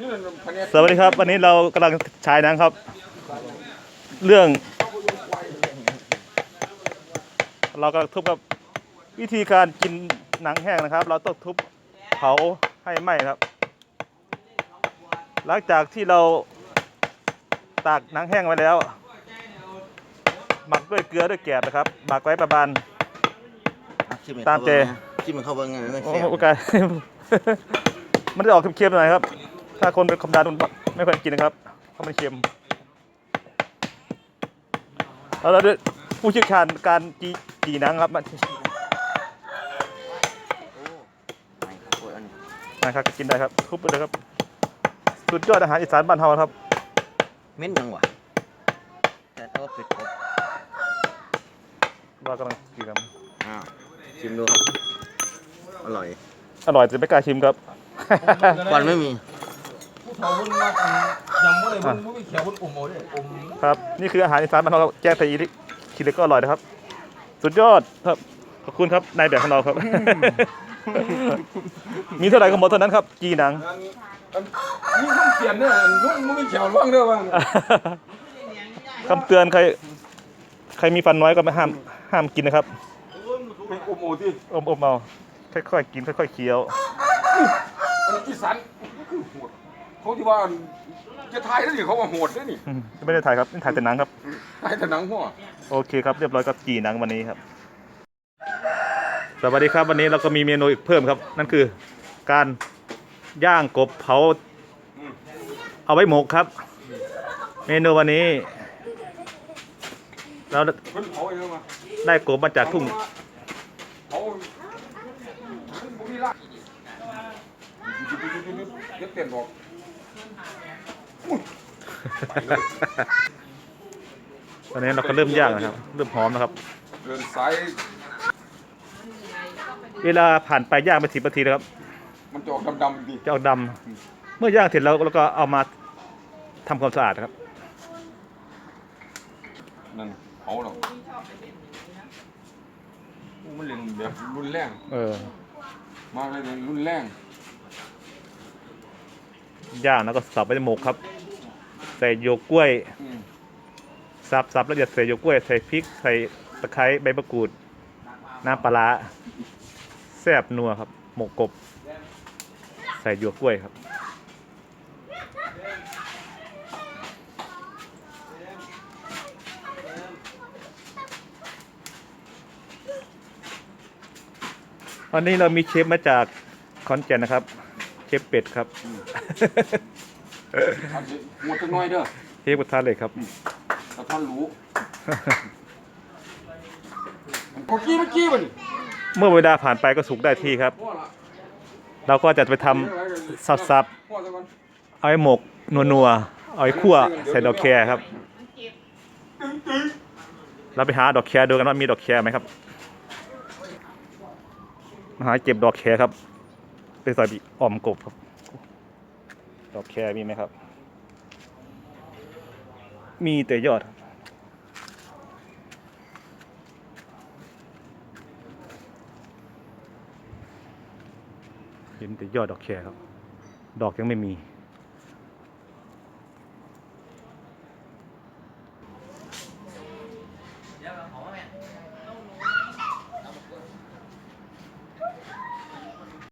นี่มันคะแนนสวัสดีครับ วันนี้เรากำลังฉายหนังครับ เรื่อง เรากำลังทุบกับวิธีการกินหนังแห้งนะครับ เราต้องทุบเผาให้ไหม้ครับ หลังจากที่เราตากหนังแห้งไว้แล้ว หมักด้วยเกลือด้วยแกบนะครับ หมักไว้ประมาณ ตามเจชิมมันเข้าเบิ้งไงมันโอ้แซ่บโหไกลมันจะออกเค็มๆหน่อยครับ ถ้าคนเป็นความดันมันไม่ควรกินนะครับเพราะมันเค็มแล้วเราด้วยผู้เชี่ยวชาญการจีจีหนังครับมาไม่โอ้ยอันนี้นะครับกินได้ครับทุบไปเลยครับสุดยอดอาหารอีสานบ้านเฮาครับเหม็นจังวะแต่เอาเป็ดกบเรากำลังกินกันอ้าวชิมดูครับ อร่อย อร่อยจะไม่กล้าชิมครับควันไม่มี ผู้เฒ่าคนมากยังไม่ได้มันไม่เขียวคนอมเอาเลยอมครับ นี่คืออาหารอีสานบ้านเราครับแกงไตอีลิคิดเลยก็อร่อยนะครับ สุดยอดครับ ขอบคุณครับนายแบบของเราครับ มีเท่าไหร่ก็หมดเท่านั้นครับ จีหนัง นี่คำเขียนเนี่ยลุงไม่เขียวร่างด้อว่างคำเตือนใคร ใครมีฟันน้อยก็ไม่ห้ามห้ามกินนะครับไม่อมโอที่อมอมเอาค่อยๆกินค่อยๆเคี้ยวอันอีสานคือโหด เขาที่ว่าจะทายได้ดิเขาว่าโหดได้นี่อืมไม่ได้ถ่ายครับนี่ถ่ายแต่หนังครับทายแต่หนังหัว โอเคครับเรียบร้อยกับจีหนังวันนี้ครับ สวัสดีครับวันนี้เราก็มีเมนูอีกเพิ่มครับ นั่นคือการย่างกบเผาเอาไว้หมกครับ เมนูวันนี้ เราเพิ่นเผาเองมาได้กบมาจากทุ่ง เผาบุรีรัมย์ เดี๋ยวเปลี่ยนบอกตอนนี้เราก็เริ่มย่างนะครับ เริ่มหอมนะครับ เดินสายเวลาผ่านไปย่างไปสิบนาทีนะครับ มันจะออกดำๆดีจะออกดำเมื่อย่างเสร็จแล้วเราก็เอามาทำความสะอาดนะครับ นั่นเผาเรามันเล่นแบบรุนแรง เออ มาเลยเล่นรุนแรง ย่างแล้วก็สับไปในหมกครับ ใส่โยกล้วย สับสับแล้วเอียดใส่โยกล้วย ใส่พริก ใส่ตะไคร้ใบมะกรูด น้ำปลาร้าแซ่บนัวครับ หมกกบ ใส่โยกล้วยครับวันนี้เรามีเชฟมาจากขอนแก่นนะครับ เชฟเป็ดครับอาจจะหัวจะน้อยเด้อเชฟกระทะเหลยครับแต่ท่านรู้มันเมื่อกี้เมื่อกี้มันเมื่อเวลาผ่านไปก็สุกได้ที่ครับ พ่อละเราก็จะไปทำซับ พ่อซะก่อนๆเอาไว้หมกนัวๆเอาไว้คั่วใส่ดอกแครครับเราไปหาดอกแครดูกันว่ามีดอกแครไหมครับมาหาเก็บดอกแครครับ ไปใส่อ่อมกบครับดอกแครมีไหมครับ มีแต่ยอด เห็นแต่ยอดดอกแครครับ ดอกยังไม่มี